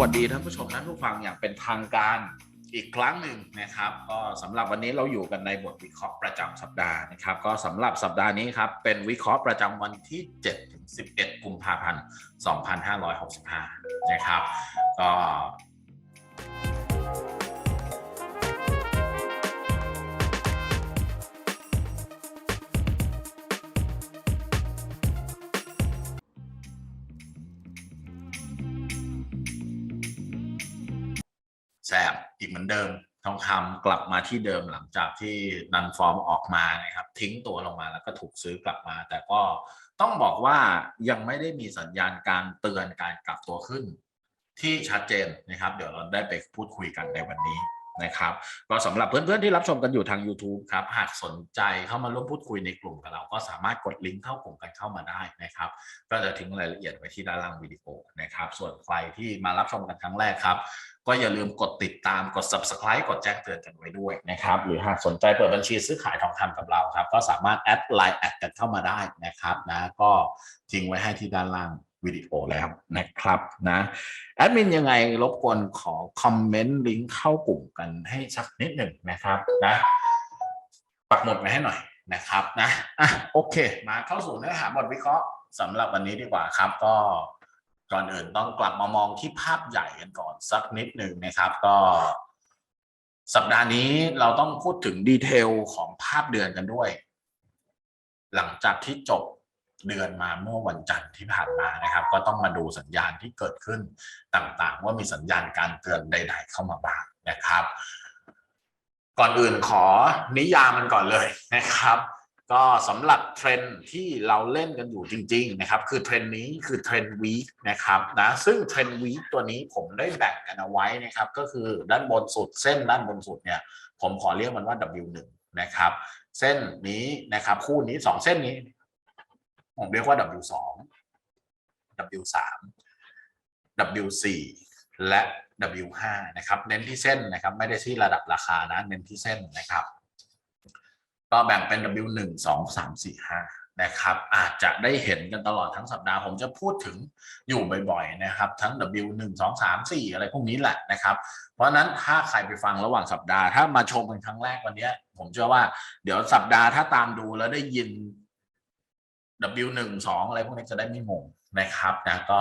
วัสดีท่านผู้ชมท่านผู้ฟังอย่างเป็นทางการอีกครั้งหนึ่งนะครับก็สำหรับวันนี้เราอยู่กันในบทวิเคราะห์ประจำสัปดาห์นะครับ ก็สำหรับสัปดาห์นี้ครับเป็นวิเคราะห์ประจำวันที่7ถึง11 กุมภาพันธ์ 2565 นะครับ ก็ แสบอีกเหมือนเดิม ทองคำกลับมาที่เดิมหลังจากที่นันฟอร์มออกมานะครับ ทิ้งตัวลงมาแล้วก็ถูกซื้อกลับมา แต่ก็ต้องบอกว่ายังไม่ได้มีสัญญาณการเตือนการกลับตัวขึ้น ที่ชัดเจนนะครับ เดี๋ยวเราได้ไปพูดคุยกันในวันนี้ นะครับ ก็สำหรับเพื่อนๆที่รับชมกันอยู่ทาง YouTube ครับ หากสนใจเข้ามาร่วมพูดคุยในกลุ่มกับเรา ก็สามารถกดลิงก์เข้ากลุ่มกันเข้ามาได้นะครับ ก็จะทิ้งรายละเอียดไว้ที่ด้านล่างวิดีโอนะครับ ส่วนใครที่มารับชมกันครั้งแรกครับ ก็อย่าลืมกดติดตามกด subscribe กดแจ้งเตือนกันไว้ด้วยนะครับ หรือหากสนใจเปิดบัญชีซื้อขายทองคำกับเราครับ ก็สามารถแอดไลน์แอดกันเข้ามาได้นะครับนะ ก็ทิ้งไว้ให้ที่ด้านล่าง วิดีโอแล้วนะครับนะแอดมินยังไงรบกวนขอคอมเมนต์ลิงก์เข้ากลุ่มกันให้สักนิดหนึ่งนะครับนะปักหมุดไว้ให้หน่อยนะครับนะอะโอเค มาเข้าสู่เนื้อหาบทวิเคราะห์สำหรับวันนี้ดีกว่าครับก็ก่อนอื่นต้องกลับมามองที่ภาพใหญ่กันก่อนสักนิดหนึ่งนะครับ ก็ สัปดาห์นี้เราต้องพูดถึงดีเทลของภาพเดือนกันด้วย หลังจากที่จบ เดือนมาเมื่อวันจันทร์ที่ผ่านมานะครับ ก็ต้องมาดูสัญญาณที่เกิดขึ้นต่างๆ ว่ามีสัญญาณการเตือนใด ๆ เข้ามาบ้างนะครับ ก่อนอื่นขอนิยามมันก่อนเลยนะครับ ก็สำหรับเทรนที่เราเล่นกันอยู่จริง ๆ นะครับ คือเทรนนี้คือเทรนวีคนะครับนะซึ่งเทรนวีคตัวนี้ผมได้แบ่งกันเอาไว้นะครับ ก็คือด้านบนสุดเส้นด้านบนสุดเนี่ยผมขอเรียกมันว่า W1 นะครับ เส้นนี้นะครับ คู่นี้สองเส้นนี้ เรียกว่า W2 W3 W4 และ W5 นะครับเน้นที่เส้นนะครับ ไม่ได้ที่ระดับราคานะเน้นที่เส้นนะครับ ก็แบ่งเป็น W1 2 3 4 5นะครับ อาจจะได้เห็นกันตลอดทั้งสัปดาห์ ผมจะพูดถึงอยู่บ่อยๆนะครับ ทั้ง W1 2 3 4 อะไรพวกนี้แหละนะครับ เพราะนั้นถ้าใครไปฟังระหว่างสัปดาห์ ถ้ามาชมเป็นครั้งแรกวันนี้ ผมเชื่อว่าเดี๋ยวสัปดาห์ถ้าตามดูแล้วได้ยิน W1 2 อะไรพวกนี้จะได้ไม่งงนะครับนะก็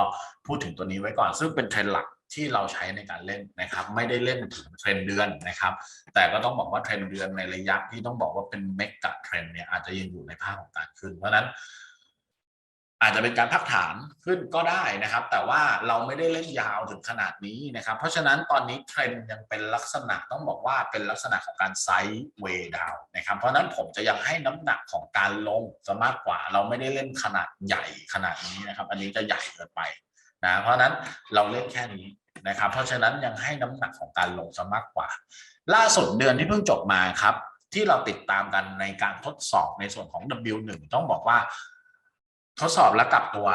พูดถึงตัวนี้ไว้ก่อน ซึ่งเป็นเทรนด์หลักที่เราใช้ในการเล่นนะครับ ไม่ได้เล่นเทรนเดือนนะครับ แต่ก็ต้องบอกว่าเทรนเดือนในระยะที่ต้องบอกว่าเป็นเมกะเทรนเนี่ยอาจจะยังอยู่ในภาพของการขึ้น เพราะนั้น อาจจะเป็นการพักฐานขึ้นก็ได้นะครับ แต่ว่าเราไม่ได้เล่นยาวถึงขนาดนี้นะครับ เพราะฉะนั้นตอนนี้เทรนด์ยังเป็นลักษณะต้องบอกว่าเป็นลักษณะของการไซด์เวย์ดาวนะครับ เพราะฉะนั้นผมจะยังให้น้ำหนักของการลงจะมากกว่า เราไม่ได้เล่นขนาดใหญ่ขนาดนี้นะครับ อันนี้จะใหญ่เกินไปนะเพราะฉะนั้นเราเล่นแค่นี้นะครับ เพราะฉะนั้นยังให้น้ำหนักของการลงจะมากกว่า ล่าสุดเดือนที่เพิ่งจบมาครับ ที่เราติดตามกันในการทดสอบในส่วนของ W1 ต้องบอกว่า ทดสอบและกลับตัว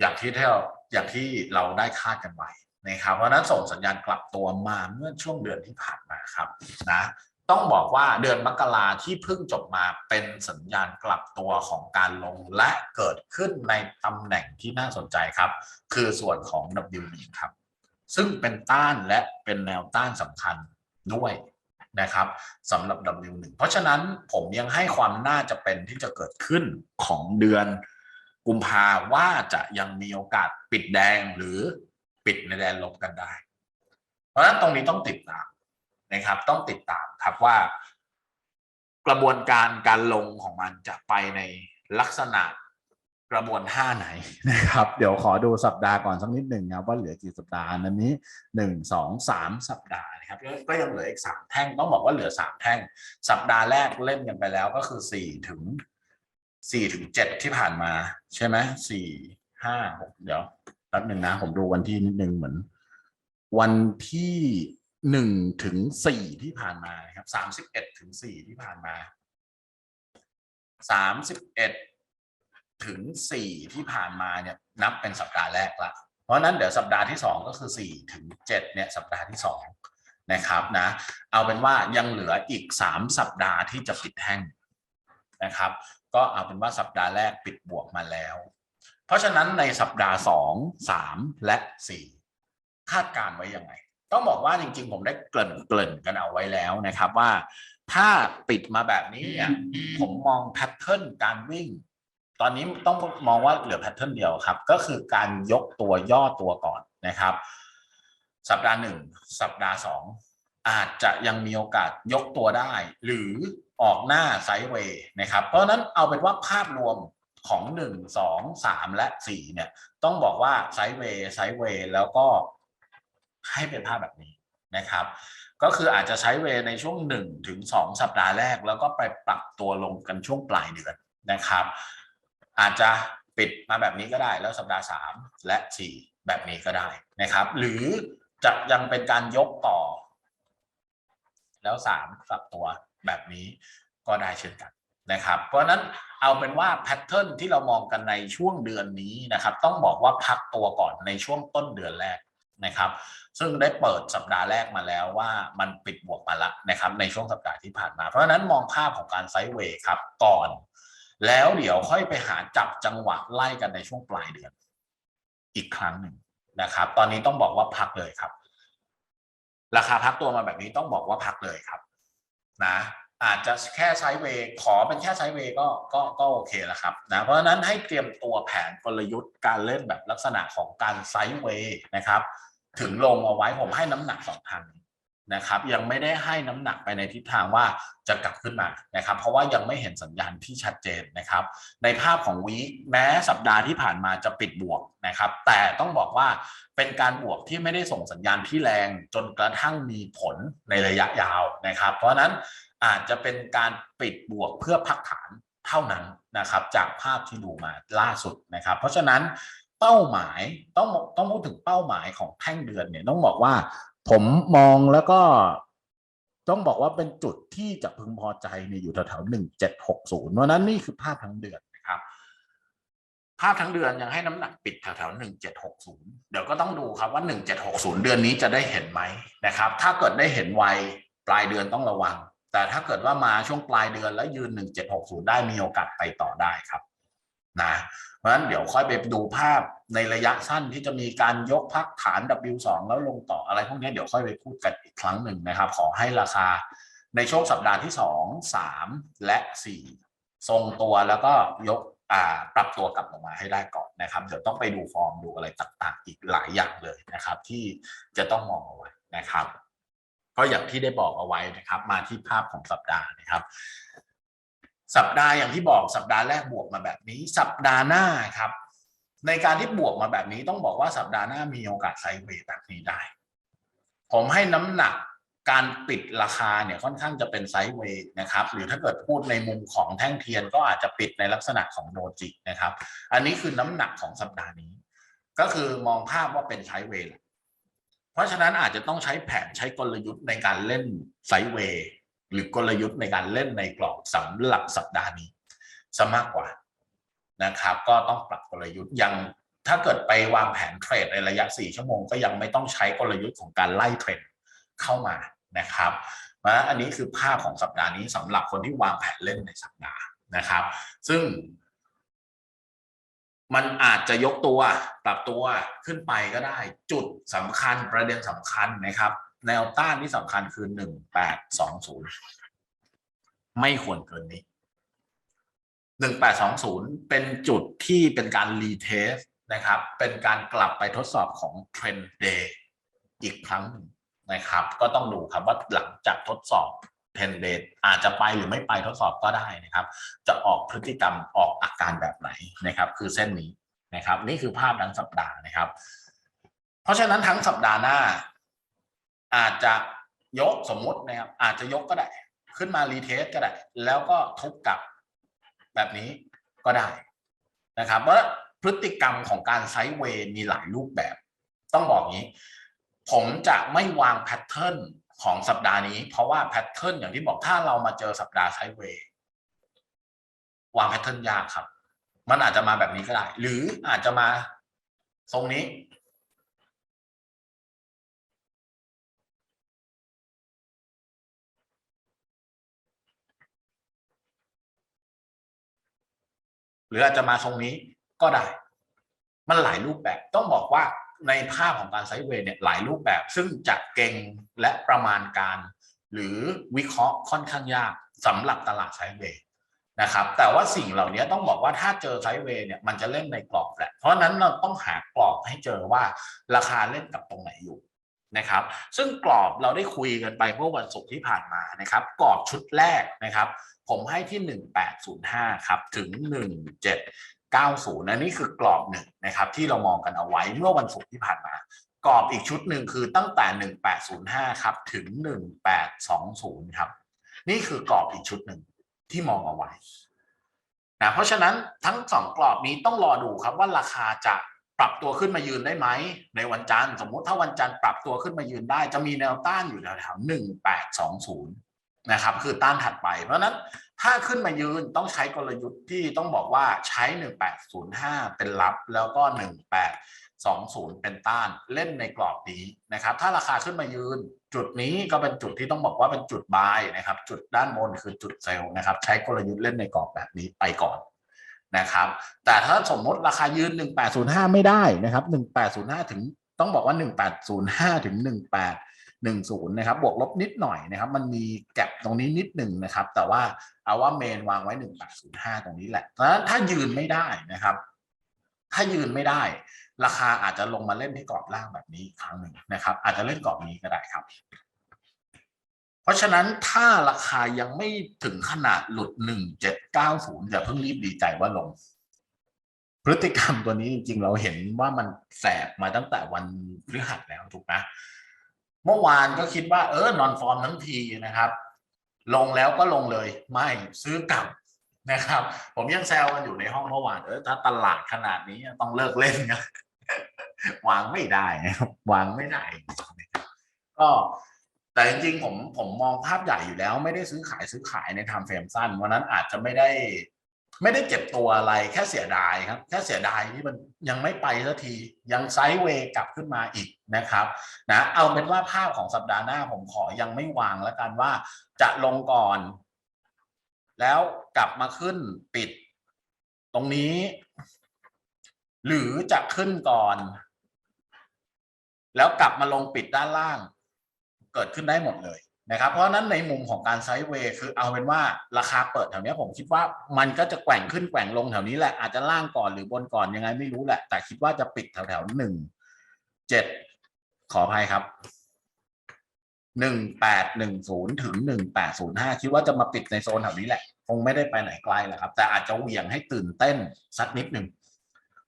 อย่างที่เราอย่างที่เราได้คาดกันไว้นะครับเพราะนั้นส่งสัญญาณกลับตัวมาเมื่อช่วงเดือนที่ผ่านมาครับนะต้องบอกว่าเดือนมกราที่เพิ่งจบมาเป็นสัญญาณกลับตัวของการลงและเกิดขึ้นในตำแหน่งที่น่าสนใจครับ คือส่วนของ W1 ครับ ซึ่งเป็นต้านและเป็นแนวต้านสำคัญด้วย นะครับสำหรับ W1 เพราะฉะนั้นผมยังให้ความน่าจะเป็นที่จะเกิดขึ้นของเดือนกุมภาว่าจะยังมีโอกาสปิดแดงหรือปิดในแดนลบกันได้ เพราะฉะนั้นตรงนี้ต้องติดตามนะครับ ต้องติดตามครับว่า กระบวนการการลงของมันจะไปในลักษณะ กระบวนท่าไหนนะครับ เดี๋ยวขอดูสัปดาห์ก่อนสักนิดหนึ่งนะว่าเหลือกี่สัปดาห์อันนี้หนึ่งสองสามสัปดาห์นะครับก็ยังเหลืออีกสามแท่งต้องบอกว่าเหลือสามแท่ง สัปดาห์แรกเล่นกันไปแล้วก็คือสี่ถึงสี่ถึงเจ็ดที่ผ่านมา ใช่ไหมสี่ห้าหกเดี๋ยวแป๊บหนึ่งนะ ผมดูวันที่นิดนึงเหมือน วันที่หนึ่งถึงสี่ที่ผ่านมานะครับสามสิบเอ็ดถึงสี่ที่ผ่านมาสามสิบเอ็ด ถึงสี่ที่ผ่านมาเนี่ยนับเป็นสัปดาห์แรกละเพราะนั้นเดี๋ยวสัปดาห์ที่สองก็คือสี่ถึงเจ็ดเนี่ยสัปดาห์ที่สองนะครับนะ เอาเป็นว่ายังเหลืออีกสามสัปดาห์ที่จะปิดแท่งนะครับ ก็เอาเป็นว่าสัปดาห์แรกปิดบวกมาแล้ว เพราะฉะนั้นในสัปดาห์สองสามและสี่คาดการณ์ไว้ยังไง ต้องบอกว่าจริงๆ ผมได้เกริ่นเกริ่นกันเอาไว้แล้วนะครับว่าถ้าปิดมาแบบนี้เนี่ยผมมองแพทเทิร์นการวิ่ง ตอนนี้ต้องมองว่าเหลือแพทเทิร์นเดียวครับ ก็คือการยกตัวย่อตัวก่อนนะครับ สัปดาห์หนึ่งสัปดาห์สองอาจจะยังมีโอกาสยกตัวได้ หรือออกหน้าไซด์เวย์นะครับ เพราะนั้นเอาเป็นว่าภาพรวมของ 1 2 3 และ 4 เนี่ย ต้องบอกว่าไซด์เวย์ไซด์เวย์แล้วก็ให้เป็นภาพแบบนี้นะครับ ก็คืออาจจะใช้เวย์ในช่วง 1 ถึง 2 สัปดาห์แรก แล้วก็ไปปรับตัวลงกันช่วงปลายเดือนนะครับ อาจจะปิดมาแบบนี้ก็ได้ แล้วสัปดาห์ 3 และ 4 แบบนี้ก็ได้นะครับ หรือจะยังเป็นการยกต่อ แล้วสามกลับตัวแบบนี้ก็ได้เช่นกันนะครับ เพราะฉะนั้นเอาเป็นว่าแพทเทิร์นที่เรามองกันในช่วงเดือนนี้นะครับ ต้องบอกว่าพักตัวก่อนในช่วงต้นเดือนแรกนะครับ ซึ่งได้เปิดสัปดาห์แรกมาแล้วว่ามันปิดบวกมาละนะครับ ในช่วงสัปดาห์ที่ผ่านมา เพราะฉะนั้นมองภาพของการไซด์เวย์ครับก่อน แล้วเดี๋ยวค่อยไปหาจับจังหวะไล่กันในช่วงปลายเดือน อีกครั้งหนึ่งนะครับ ตอนนี้ต้องบอกว่าพักเลยครับ ราคาพักตัวมาแบบนี้ต้องบอกว่าพักเลยครับ นะ อาจจะแค่ไซด์เวย์ขอเป็นแค่ไซด์เวย์ก็ก็ก็โอเคแล้วครับนะเพราะฉะนั้นให้เตรียมตัวแผนกลยุทธ์การเล่นแบบลักษณะของการไซด์เวย์นะครับ ถึงลงเอาไว้ผมให้น้ำหนักสองทางน นะครับยังไม่ได้ให้น้ำหนักไปในทิศทางว่าจะกลับขึ้นมานะครับ เพราะว่ายังไม่เห็นสัญญาณที่ชัดเจนนะครับ ในภาพของวีคแม้สัปดาห์ที่ผ่านมาจะปิดบวกนะครับ แต่ต้องบอกว่าเป็นการบวกที่ไม่ได้ส่งสัญญาณที่แรงจนกระทั่งมีผลในระยะยาวนะครับ เพราะฉะนั้นอาจจะเป็นการปิดบวกเพื่อพักฐานเท่านั้นนะครับ จากภาพที่ดูมาล่าสุดนะครับ เพราะฉะนั้นเป้าหมายต้องต้องพูดถึงเป้าหมายของแท่งเดือนเนี่ยต้องบอกว่า ผมมองแล้วก็ต้องบอกว่าเป็นจุดที่จะพึงพอใจเนี่ยอยู่แถวๆหนึ่งเจ็ดหกศูนย์เพราะนั้นนี่คือภาพทั้งเดือนนะครับ ภาพทั้งเดือนยังให้น้ำหนักปิดแถวๆหนึ่งเจ็ดหกศูนย์เดี๋ยวก็ต้องดูครับว่าหนึ่งเจ็ดหกศูนย์เดือนนี้จะได้เห็นไหมนะครับ ถ้าเกิดได้เห็นไวปลายเดือนต้องระวัง แต่ถ้าเกิดว่ามาช่วงปลายเดือนแล้วยืนหนึ่งเจ็ดหกศูนย์ได้มีโอกาสไปต่อได้ครับ นะเพราะฉะนั้นเดี๋ยวค่อยไปดูภาพในระยะสั้นที่จะมีการยกพักฐาน W2 แล้วลงต่ออะไรพวกนี้เดี๋ยวค่อยไปพูดกันอีกครั้งหนึ่งนะครับ ขอให้ราคาในช่วงสัปดาห์ที่ 2 3 และ 4 ทรงตัวแล้วก็ยกปรับตัวกลับลงมาให้ได้ก่อนนะครับ เดี๋ยวต้องไปดูฟอร์มดูอะไรต่างๆ อีกหลายอย่างเลยนะครับ ที่จะต้องมองเอาไว้นะครับก็อย่างที่ได้บอกเอาไว้นะครับ มาที่ภาพของสัปดาห์นะครับ สัปดาห์อย่างที่บอกสัปดาห์แรกบวกมาแบบนี้ สัปดาห์หน้าครับ ในการที่บวกมาแบบนี้ต้องบอกว่าสัปดาห์หน้ามีโอกาสไซเวย์แบบนี้ได้ ผมให้น้ำหนักการปิดราคาเนี่ยค่อนข้างจะเป็นไซด์เวย์นะครับ หรือถ้าเกิดพูดในมุมของแท่งเทียนก็อาจจะปิดในลักษณะของโดจินะครับ อันนี้คือน้ำหนักของสัปดาห์นี้ ก็คือมองภาพว่าเป็นไซด์เวย์เพราะฉะนั้นอาจจะต้องใช้แผนใช้กลยุทธ์ในการเล่นไซด์เวย์ หรือกลยุทธ์ในการเล่นในกรอบสำหรับสัปดาห์นี้ซะมากกว่านะครับ ก็ต้องปรับกลยุทธ์ยังถ้าเกิดไปวางแผนเทรดในระยะ 4 ชั่วโมงก็ยังไม่ต้องใช้กลยุทธ์ของการไล่เทรดเข้ามานะครับนะอันนี้คือภาพของสัปดาห์นี้สำหรับคนที่วางแผนเล่นในสัปดาห์นะครับ ซึ่ง มันอาจจะยกตัวปรับตัวขึ้นไปก็ได้ จุดสำคัญประเด็นสำคัญนะครับ แนวต้านที่สำคัญคือหนึ่งแปดสองศูนย์ไม่ควรเกินนี้หนึ่งแปดสองศูนย์เป็นจุดที่เป็นการรีเทสนะครับ เป็นการกลับไปทดสอบของเทรนด์เดย์อีกครั้งหนึ่งนะครับ ก็ต้องดูครับว่าหลังจากทดสอบเทรนเดย์อาจจะไปหรือไม่ไปทดสอบก็ได้นะครับ จะออกพฤติกรรมออกอาการแบบไหนนะครับ คือเส้นนี้นะครับ นี่คือภาพทั้งสัปดาห์นะครับ เพราะฉะนั้นทั้งสัปดาห์หน้า อาจจะยกสมมตินะครับ อาจจะยกก็ได้ ขึ้นมารีเทสก็ได้ แล้วก็ทุบกลับแบบนี้ก็ได้นะครับเพราะพฤติกรรมของการไซด์เวย์มีหลายรูปแบบ ต้องบอกงี้ ผมจะไม่วางแพทเทิร์นของสัปดาห์นี้ เพราะว่าแพทเทิร์นอย่างที่บอกถ้าเรามาเจอสัปดาห์ไซด์เวย์วางแพทเทิร์นยากครับ มันอาจจะมาแบบนี้ก็ได้ หรืออาจจะมาทรงนี้ หรืออาจจะมาทรงนี้ก็ได้ มันหลายรูปแบบต้องบอกว่าในภาพของการไซด์เวย์เนี่ยหลายรูปแบบ ซึ่งจะเก่งและประมาณการ หรือวิเคราะห์ค่อนข้างยากสำหรับตลาดไซด์เวย์นะครับ แต่ว่าสิ่งเหล่านี้ต้องบอกว่าถ้าเจอไซด์เวย์เนี่ยมันจะเล่นในกรอบแหละ เพราะฉะนั้นเราต้องหากรอบให้เจอว่าราคาเล่นกับตรงไหนอยู่นะครับ ซึ่งกรอบเราได้คุยกันไปเมื่อวันศุกร์ที่ผ่านมานะครับ กรอบชุดแรกนะครับ ผมให้ที่ 1805 ครับ ถึง 1790อันนี้คือกรอบหนึ่งนะครับ ที่เรามองกันเอาไว้เมื่อวันศุกร์ที่ผ่านมากรอบอีกชุดหนึ่งคือตั้งแต่ 1805 ครับ ถึง 1820 ครับ นี่คือกรอบอีกชุดหนึ่งที่มองเอาไว้นะเพราะฉะนั้นทั้งสองกรอบนี้ต้องรอดูครับว่าราคาจะปรับตัวขึ้นมายืนได้ไหม ในวันจันทร์สมมุติถ้าวันจันทร์ปรับตัวขึ้นมายืนได้ จะมีแนวต้านอยู่แถวๆ1820น นะครับคือต้านถัดไป เพราะฉะนั้นถ้าขึ้นมายืนต้องใช้กลยุทธ์ที่ต้องบอกว่าใช้ 1805 เป็นรับแล้วก็ 1820 เป็นต้านเล่นในกรอบนี้นะครับถ้าราคาขึ้นมายืน จุดนี้ก็เป็นจุดที่ต้องบอกว่าเป็นจุดบายนะครับจุดด้านบนคือจุดเซลล์นะครับใช้กลยุทธ์เล่นในกรอบแบบนี้ไปก่อนนะครับแต่ถ้าสมมติราคายืน 1805 ไม่ได้นะครับ 1805 ถึงต้องบอกว่า 1805 ถึง 18 10นะครับบวกลบนิดหน่อยนะครับ มันมีแก็บตรงนี้นิดหนึ่งนะครับ แต่ว่าเอาว่าเมนวางไว้ 1.05 ตรงนี้แหละเพราะฉะนั้นถ้ายืนไม่ได้นะครับ ถ้ายืนไม่ได้ ราคาอาจจะลงมาเล่นที่กรอบล่างแบบนี้อีกครั้งหนึ่งนะครับ อาจจะเล่นกรอบนี้ก็ได้ครับเพราะฉะนั้นถ้าราคายังไม่ถึงขนาดหลุด 1790 อย่าเพิ่งรีบดีใจว่าลง พฤติกรรมตัวนี้จริงๆ เราเห็นว่ามันแสบมาตั้งแต่วันพฤหัสแล้วถูกไหม เมื่อวานก็คิดว่าเออนอนฟอร์มทั้งทีนะครับ ลงแล้วก็ลงเลยไม่ซื้อกลับนะครับ ผมยังแซวกันอยู่ในห้องเมื่อวานเออถ้าตลาดขนาดนี้ต้องเลิกเล่นนะวางไม่ได้นะครับวางไม่ได้ ก็แต่จริงๆผมผมมองภาพใหญ่อยู่แล้ว ไม่ได้ซื้อขายซื้อขายในทม์เฟรมสั้นวันนั้นอาจจะไม่ได้ ไม่ได้เจ็บตัวอะไรแค่เสียดายครับ แค่เสียดายที่มันยังไม่ไปสักทียังไซด์เวย์กลับขึ้นมาอีกนะครับนะเอาเป็นว่าภาพของสัปดาห์หน้าผมขอยังไม่วางแล้วกันว่าจะลงก่อน แล้วกลับมาขึ้นปิด ตรงนี้ หรือจะขึ้นก่อน แล้วกลับมาลงปิดด้านล่าง เกิดขึ้นได้หมดเลย นะครับเพราะนั้นในมุมของการไซด์เวย์คือเอาเป็นว่าราคาเปิดแถวเนี้ยผมคิดว่ามันก็จะแกว่งขึ้นแกว่งลงแถวนี้แหละอาจจะล่างก่อนหรือบนก่อนยังไงไม่รู้แหละ แต่คิดว่าจะปิดแถวแถวหนึ่งเจ็ดขออภัยครับหนึ่งแปดหนึ่งศูนย์ถึงหนึ่งแปดศูนย์ห้าคิดว่าจะมาปิดในโซนแถวนี้แหละ คงไม่ได้ไปไหนไกลแหละครับ แต่อาจจะเหวี่ยงให้ตื่นเต้นสักนิดหนึ่ง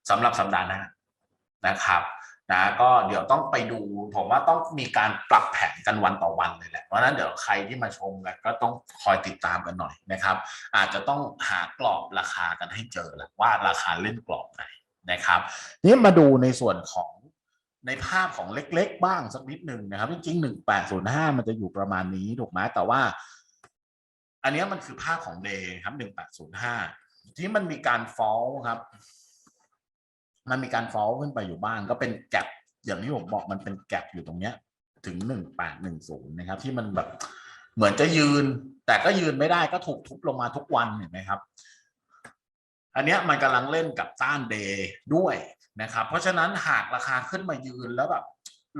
สำหรับสัปดาห์หน้านะครับ นะก็เดี๋ยวต้องไปดูผมว่าต้องมีการปรับแผนกันวันต่อวันเลยแหละเพราะนั้นเดี๋ยวใครที่มาชมกันก็ต้องคอยติดตามกันหน่อยนะครับ อาจจะต้องหากรอบราคากันให้เจอแหละว่าราคาเล่นกรอบไหนนะครับนี่มาดูในส่วนของในภาพของเล็กๆ บ้างสักนิดหนึ่งนะครับ จริงๆหนึ่งแปดศูนย์ห้ามันจะอยู่ประมาณนี้ถูกไหมแต่ว่า อันนี้มันคือภาพของเดย์ครับหนึ่งแปดศูนย์ห้าที่มันมีการฟอลครับ มันมีการฟอลขึ้นไปอยู่บ้าง ก็เป็นแกลบอย่างที่ผมบอกมันเป็นแกลบอยู่ตรงเนี้ย ถึงหนึ่งแปดหนึ่งศูนย์นะครับ ที่มันแบบเหมือนจะยืน แต่ก็ยืนไม่ได้ก็ถูกทุบลงมาทุกวันเห็นไหมครับ อันเนี้ยมันกำลังเล่นกับต้านเดย์ด้วยนะครับ เพราะฉะนั้นหากราคาขึ้นมายืนแล้วแบบ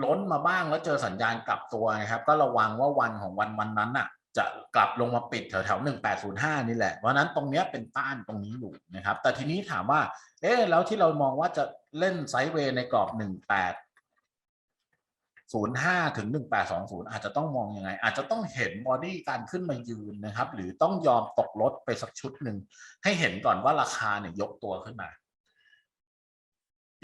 ล้นมาบ้างแล้วเจอสัญญาณกลับตัวนะครับ ก็ระวังว่าวันของวันวันนั้นน่ะ จะกลับลงมาปิดแถวแถวหนึ่งแปดศูนย์ห้านี่แหละ เพราะนั้นตรงนี้เป็นต้านตรงนี้อยู่นะครับ แต่ทีนี้ถามว่า เอ๊ะแล้วที่เรามองว่าจะเล่นไซด์เวย์ในกรอบหนึ่งแปดศูนย์ห้าถึงหนึ่งแปดสองศูนย์อาจจะต้องมองยังไง อาจจะต้องเห็นบอดี้การขึ้นมายืนนะครับ หรือต้องยอมตกลดไปสักชุดหนึ่งให้เห็นก่อนว่าราคาเนี่ยยกตัวขึ้นมา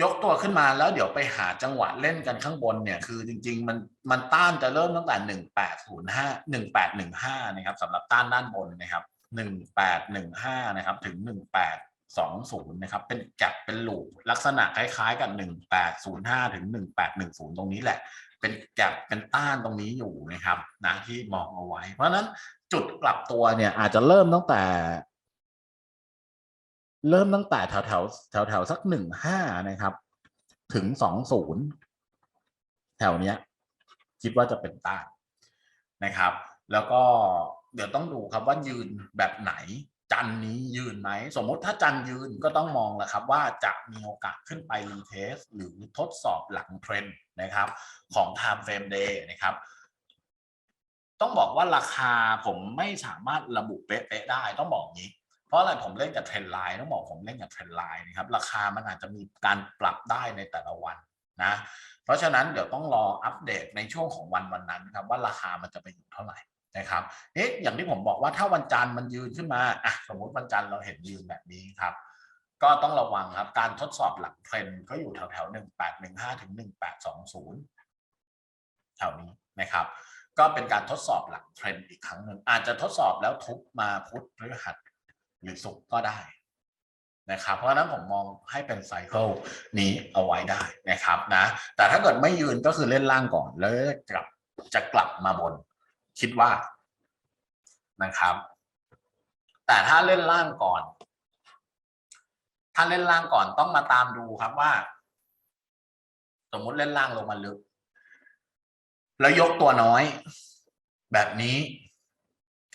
ยกตัวขึ้นมาแล้วเดี๋ยวไปหาจังหวะเล่นกันข้างบนเนี่ย คือจริง ๆ มันมันต้านจะเริ่มตั้งแต่หนึ่งแปดศูนย์ห้าหนึ่งแปดหนึ่งห้านะครับสำหรับต้านด้านบนนะครับหนึ่งแปดหนึ่งห้านะครับ ถึงหนึ่งแปดสองศูนย์นะครับ เป็นแกลบเป็นหลูลักษณะคล้ายๆ กับหนึ่งแปดศูนย์ห้าถึงหนึ่งแปดหนึ่งศูนย์ตรงนี้แหละ เป็นแกลบเป็นต้านตรงนี้อยู่นะครับนะที่มองเอาไว้ เพราะฉะนั้นจุดกลับตัวเนี่ยอาจจะเริ่มตั้งแต่ เริ่มตั้งแต่แถวแถวแถวแถวสักหนึ่งห้านะครับ ถึงสองศูนย์แถวเนี้ย คิดว่าจะเป็นต้านนะครับ แล้วก็เดี๋ยวต้องดูครับว่ายืนแบบไหน จันนี้ยืนไหม สมมติถ้าจันยืนก็ต้องมองแหละครับ ว่าจะมีโอกาสขึ้นไปรีเทสหรือทดสอบหลังเทรนด์นะครับ ของ time frame day นะครับต้องบอกว่าราคาผมไม่สามารถระบุเป๊ะๆได้ต้องบอกงี้ เพราะอะไรผมเล่นกับเทรนไลน์ต้องบอกผมเล่นกับเทรนไลน์นะครับราคามันอาจจะมีการปรับได้ในแต่ละวันนะเพราะฉะนั้นเดี๋ยวต้องรออัปเดตในช่วงของวันวันนั้นครับว่าราคามันจะไปอยู่เท่าไหร่นะครับเอ๊ะอย่างที่ผมบอกว่าถ้าวันจันทร์มันยืนขึ้นมาอะสมมติวันจันทร์เราเห็นยืนแบบนี้ครับ ก็ต้องระวังครับการทดสอบหลักเทรนด์ก็อยู่แถวแถวหนึ่งแปดหนึ่งห้าถึงหนึ่งแปดสองศูนย์แถวนี้นะครับ ก็เป็นการทดสอบหลักเทรนด์อีกครั้งหนึ่งอาจจะทดสอบแล้วทุบมาพุทธพฤหัส หรือศุกก็ได้นะครับ เพราะฉะนั้นผมมองให้เป็นไซเคิลนี้เอาไว้ได้นะครับนะแต่ถ้าเกิดไม่ยืนก็คือเล่นล่างก่อน แล้วกลับจะกลับมาบน คิดว่านะครับ แต่ถ้าเล่นล่างก่อน ถ้าเล่นล่างก่อนต้องมาตามดูครับว่า สมมุติเล่นล่างลงมาลึก แล้วยกตัวน้อย แบบนี้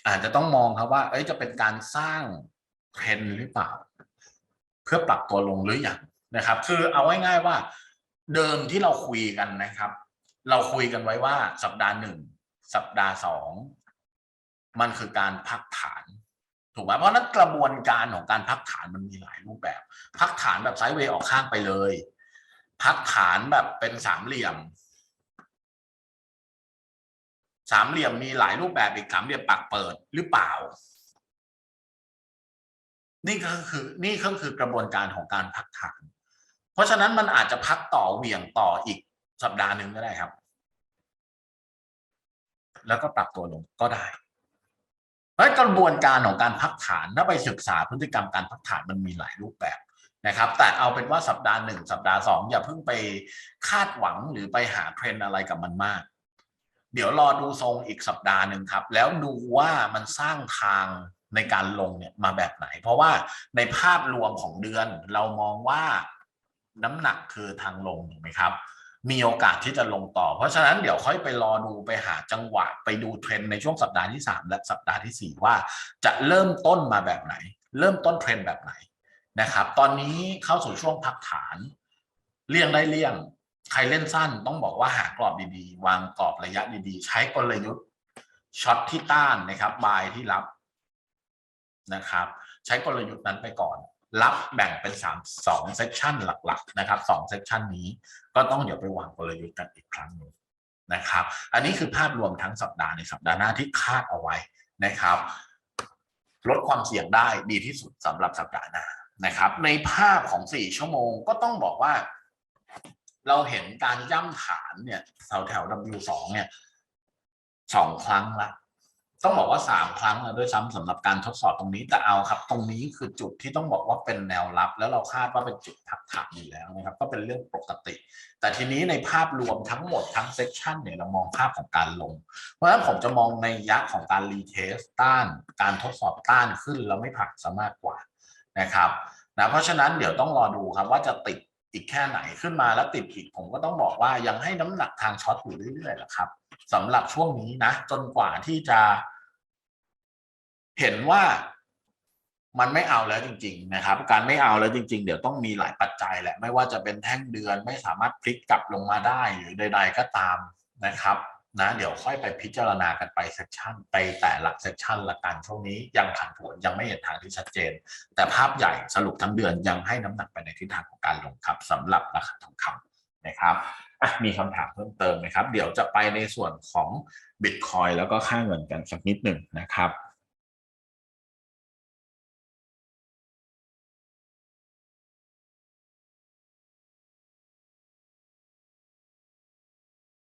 อาจจะต้องมองครับว่า เอ้ยจะเป็นการสร้าง เทรนหรือเปล่า เพื่อปรับตัวลงหรืออยังนะครับ คือเอาง่ายๆว่าเดิมที่เราคุยกันนะครับ เราคุยกันไว้ว่าสัปดาห์หนึ่งสัปดาห์สองมันคือการพักฐานถูกไหมเพราะนั้นกระบวนการของการพักฐานมันมีหลายรูปแบบ พักฐานแบบไซด์เวย์ออกข้างไปเลย พักฐานแบบเป็นสามเหลี่ยม สามเหลี่ยมมีหลายรูปแบบอีกสามเหลี่ยมปากเปิดหรือเปล่า นี่ก็คือนี่ก็คือกระบวนการของการพักฐาน เพราะฉะนั้นมันอาจจะพักต่อเหวี่ยงต่ออีกสัปดาห์หนึ่งก็ได้ครับ แล้วก็ปรับตัวลงก็ได้เพราะกระบวนการของการพักฐานถ้าไปศึกษาพฤติกรรมการพักฐานมันมีหลายรูปแบบนะครับ แต่เอาเป็นว่าสัปดาห์หนึ่งสัปดาห์สองอย่าเพิ่งไปคาดหวังหรือไปหาเทรนอะไรกับมันมาก เดี๋ยวรอดูทรงอีกสัปดาห์หนึ่งครับ แล้วดูว่ามันสร้างทาง ในการลงเนี่ยมาแบบไหน เพราะว่าในภาพรวมของเดือนเรามองว่าน้ำหนักคือทางลงถูกไหมครับ มีโอกาสที่จะลงต่อ เพราะฉะนั้นเดี๋ยวค่อยไปรอดูไปหาจังหวะไปดูเทรนในช่วงสัปดาห์ที่ 3 และสัปดาห์ทีสี่4 ว่าจะเริ่มต้นมาแบบไหน เริ่มต้นเทรนแบบไหนนะครับ ตอนนี้เข้าสู่ช่วงพักฐานเลี่ยงได้เลี่ยงใครเล่นสั้นต้องบอกว่าหากรอบดีๆ วางกรอบระยะดีๆ ใช้กลยุทธ์ช็อตที่ต้านนะครับบายที่รับ นะครับ ใช้กลยุทธ์นั้นไปก่อน รับแบ่งเป็น3 2เซสชันหลักๆนะครับ2เซสชันนี้ก็ต้องเดี๋ยวไปวางกลยุทธ์กันอีกครั้งหนึ่งนะครับ อันนี้คือภาพรวมทั้งสัปดาห์ในสัปดาห์หน้าที่คาดเอาไว้นะครับ ลดความเสี่ยงได้ดีที่สุดสำหรับสัปดาห์หน้านะครับ ในภาพของ 4 ชั่วโมงก็ต้องบอกว่า เราเห็นการย่ำฐานเนี่ยแถวแถว W2 เนี่ยสองครั้งละ ต้องบอกว่าสามครั้งแล้วด้วยซ้ำสำหรับการทดสอบตรงนี้แต่เอาครับ ตรงนี้คือจุดที่ต้องบอกว่าเป็นแนวรับ แล้วเราคาดว่าเป็นจุดพักฐานอยู่แล้วนะครับ ก็เป็นเรื่องปกติ แต่ทีนี้ในภาพรวมทั้งหมดทั้งเซสชันเนี่ยเรามองภาพของการลง เพราะฉะนั้นผมจะมองในยักษ์ของการรีเทสต้าน การทดสอบต้านขึ้นแล้วไม่ผักซะมากกว่านะครับนะเพราะฉะนั้นเดี๋ยวต้องรอดูครับว่าจะติดอีกแค่ไหนขึ้นมาแล้วติดอีกผมก็ต้องบอกว่ายังให้น้ำหนักทางช็อตอยู่เรื่อยๆแหละครับ สำหรับช่วงนี้นะ จนกว่าที่จะ เห็นว่ามันไม่เอาแล้วจริง ๆ นะครับ การไม่เอาแล้วจริง ๆ เดี๋ยวต้องมีหลายปัจจัยแหละไม่ว่าจะเป็นแท่งเดือนไม่สามารถพลิกกลับลงมาได้หรือใด ๆ ก็ตามนะครับนะเดี๋ยวค่อยไปพิจารณากันไปเซสชันไปแต่ละเซสชันละกันช่วงนี้ยังผันผวนยังไม่เห็นทางที่ชัดเจน แต่ภาพใหญ่สรุปทั้งเดือนยังให้น้ำหนักไปในทิศทางของการลงครับสำหรับราคาทองคำนะครับ อะมีคำถามเพิ่มเติมไหมครับ เดี๋ยวจะไปในส่วนของ Bitcoin แล้วก็ค่าเงินกันสักนิดหนึ่งนะครับ